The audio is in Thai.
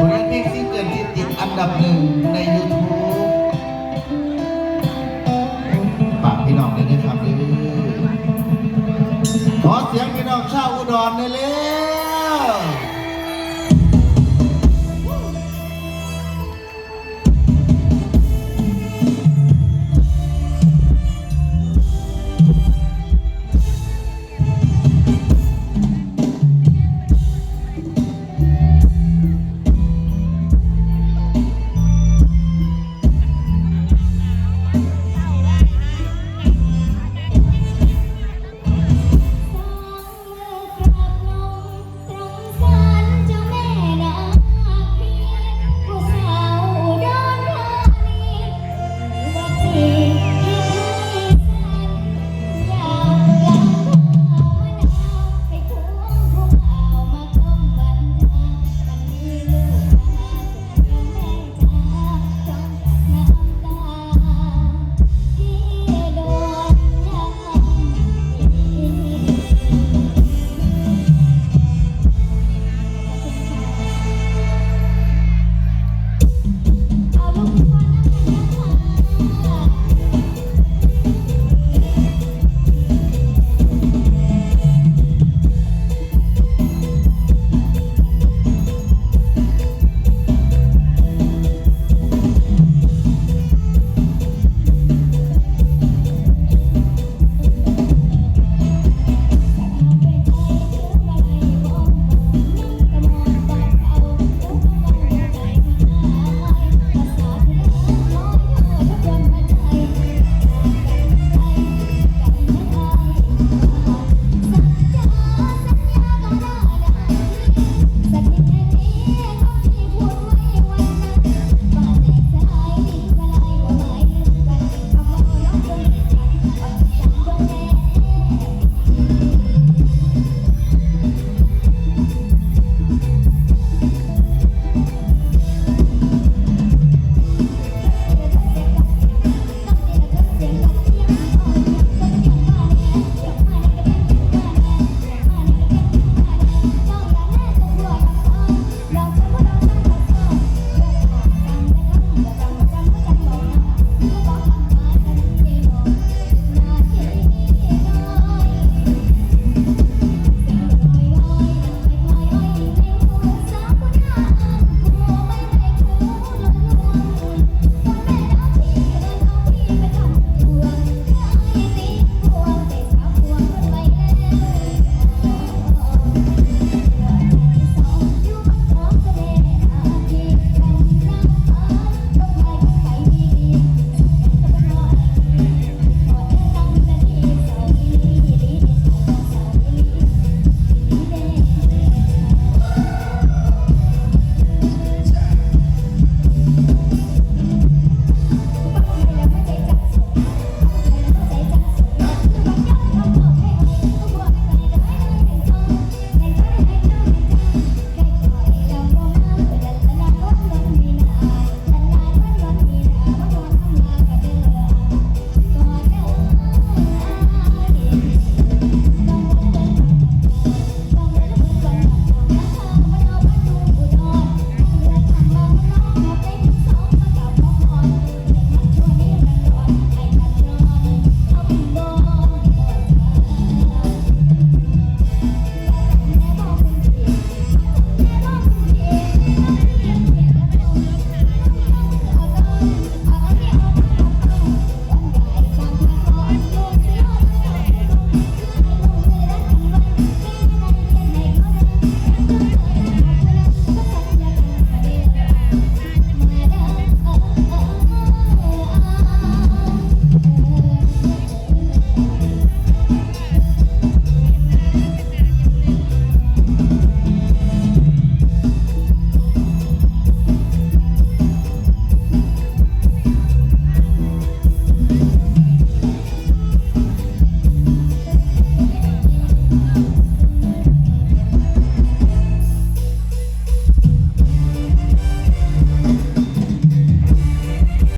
ผลงานเพลงซิงเกิลที่ติดอันดับหนึ่งใน YouTube ฝากพี่น้องด้วยนะครับขอเสียงพี่น้องชาวอุดรในเล่